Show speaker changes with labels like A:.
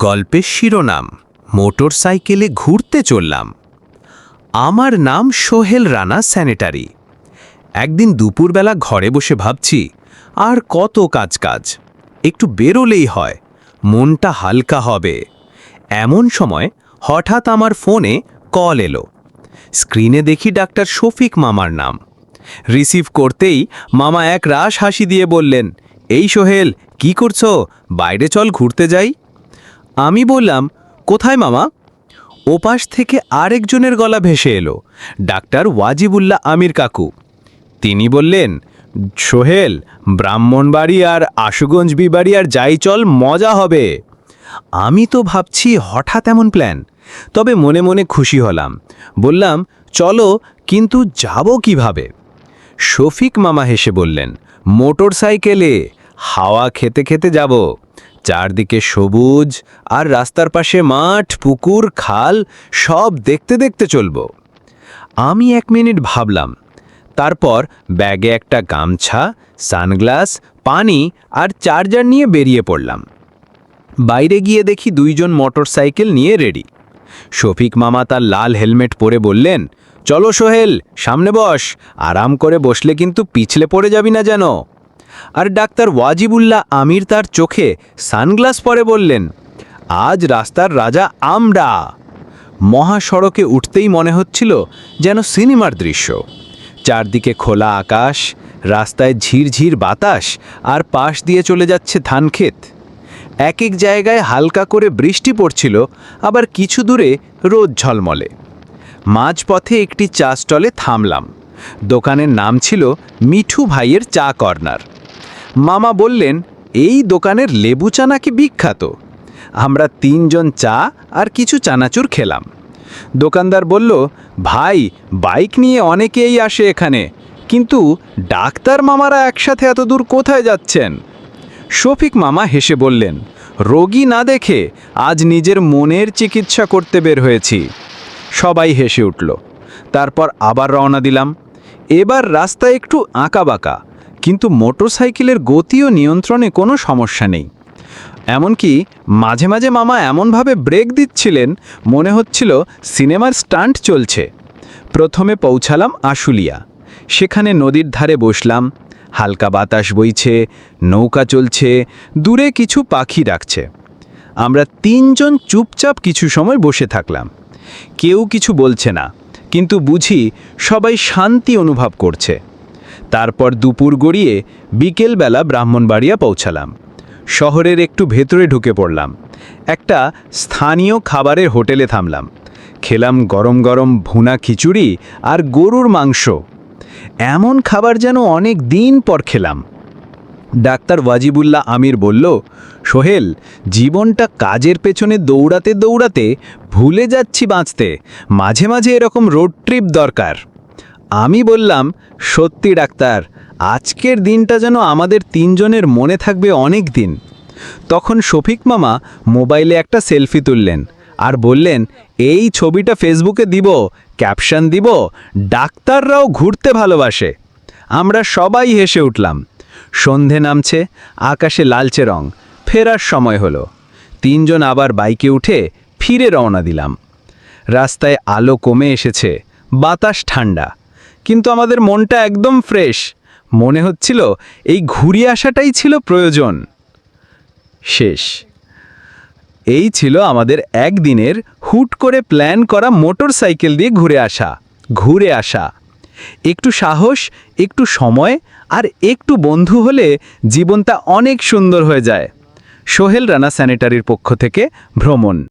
A: গল্পের শিরোনাম মোটর সাইকেলে ঘুরতে চললাম। আমার নাম সোহেল রানা, স্যানিটারি। একদিন দুপুরবেলা ঘরে বসে ভাবছি, আর কত কাজ কাজ একটু বেরোলেই হয়, মনটা হালকা হবে। এমন সময় হঠাৎ আমার ফোনে কল এলো। স্ক্রিনে দেখি ডাক্তার শফিক মামার নাম। রিসিভ করতেই মামা এক রাস হাসি দিয়ে বললেন, এই সোহেল, কি করছ? বাইরে চল, ঘুরতে যাই। আমি বললাম, কোথায় মামা? ওপাশ থেকে আরেকজনের গলা ভেসে এলো, ডাক্তার ওয়াজিবুল্লাহ আমির কাকু। তিনি বললেন, সোহেল, ব্রাহ্মণবাড়ি আর আশুগঞ্জ বিবাড়ি আর যাই চল, মজা হবে। আমি তো ভাবছি হঠাৎ এমন প্ল্যান তবে মনে মনে খুশি হলাম। বললাম, চলো, কিন্তু যাব কীভাবে? শফিক মামা হেসে বললেন মোটর সাইকেলে হাওয়া খেতে খেতে যাব। চারদিকে সবুজ আর রাস্তার পাশে মাঠ, পুকুর, খাল, সব দেখতে দেখতে চলব। আমি এক মিনিট ভাবলাম, তারপর ব্যাগে একটা গামছা, সানগ্লাস, পানি আর চার্জার নিয়ে বেরিয়ে পড়লাম। বাইরে গিয়ে দেখি দুইজন মোটরসাইকেল নিয়ে রেডি। শফিক মামা তার লাল হেলমেট পরে বললেন, চলো সোহেল, সামনে বস, আরাম করে বসলে কিন্তু পিছলে পড়ে যাবি না যেন। আর ডাক্তার ওয়াজিবুল্লাহ আমির তার চোখে সানগ্লাস পরে বললেন, আজ রাস্তার রাজা আমরা। মহাসড়কে উঠতেই মনে হচ্ছিল যেন সিনেমার দৃশ্য। চারদিকে খোলা আকাশ, রাস্তায় ঝিরঝির বাতাস আর পাশ দিয়ে চলে যাচ্ছে ধানক্ষেত এক এক জায়গায় হালকা করে বৃষ্টি পড়ছিল, আবার কিছু দূরে রোদ ঝলমলে। মাঝপথে একটি চা স্টলে থামলাম। দোকানের নাম ছিল মিঠু ভাইয়ের চা কর্নার। মামা বললেন, এই দোকানের লেবু চা নাকি বিখ্যাত। আমরা তিনজন চা আর কিছু চানাচুর খেলাম। দোকানদার বলল, ভাই, বাইক নিয়ে অনেকেই আসে এখানে, কিন্তু ডাক্তার মামারা একসাথে এত দূর কোথায় যাচ্ছেন? শফিক মামা হেসে বললেন, রোগী না দেখে আজ নিজের মনের চিকিৎসা করতে বের হয়েছি। সবাই হেসে উঠল। তারপর আবার রওনা দিলাম। এবার রাস্তা একটু আঁকাবাঁকা কিন্তু মোটরসাইকেলের গতি ও নিয়ন্ত্রণে কোনো সমস্যা নেই। এমনকি মাঝে মাঝে মামা এমনভাবে ব্রেক দিচ্ছিলেন, মনে হচ্ছিল সিনেমার স্টান্ট চলছে। প্রথমে পৌঁছালাম আশুলিয়া। সেখানে নদীর ধারে বসলাম, হালকা বাতাস বইছে, নৌকা চলছে, দূরে কিছু পাখি ডাকছে। আমরা তিনজন চুপচাপ কিছু সময় বসে থাকলাম। কেউ কিছু বলছে না, কিন্তু বুঝি সবাই শান্তি অনুভব করছে। তারপর দুপুর গড়িয়ে বিকেলবেলা ব্রাহ্মণবাড়িয়া পৌঁছালাম। শহরের একটু ভেতরে ঢুকে পড়লাম। একটা স্থানীয় খাবারের হোটেলে থামলাম। খেলাম গরম গরম ভুনা খিচুড়ি আর গরুর মাংস। এমন খাবার যেন অনেক দিন পর খেলাম। ডাক্তার ওয়াজিবুল্লাহ আমির বলল, সোহেল, জীবনটা কাজের পেছনে দৌড়াতে দৌড়াতে ভুলে যাচ্ছি বাঁচতে। মাঝে মাঝে এরকম রোড ট্রিপ দরকার। আমি বললাম, সত্যি ডাক্তার, আজকের দিনটা যেন আমাদের তিনজনের মনে থাকবে অনেক দিন। তখন শফিক মামা মোবাইলে একটা সেলফি তুললেন আর বললেন, এই ছবিটা ফেসবুকে দিব, ক্যাপশন দিব, ডাক্তাররাও ঘুরতে ভালোবাসে। আমরা সবাই হেসে উঠলাম। সন্ধে নামছে, আকাশে লালচে রং, ফেরার সময় হলো। তিনজন আবার বাইকে উঠে ফিরে রওনা দিলাম। রাস্তায় আলো কমে এসেছে, বাতাস ঠান্ডা। কিন্তু আমাদের মনটা একদম ফ্রেশ। মনে হচ্ছিল এই ঘুরিয়ে আসাটাই ছিল প্রয়োজন। শেষ। এই ছিল আমাদের একদিনের হুট করে প্ল্যান করা মোটর সাইকেল দিয়ে ঘুরে আসা ঘুরে আসা। একটু সাহস, একটু সময় আর একটু বন্ধু হলে জীবনটা অনেক সুন্দর হয়ে যায়। সোহেল রানা স্যানিটারির পক্ষ থেকে ভ্রমণ।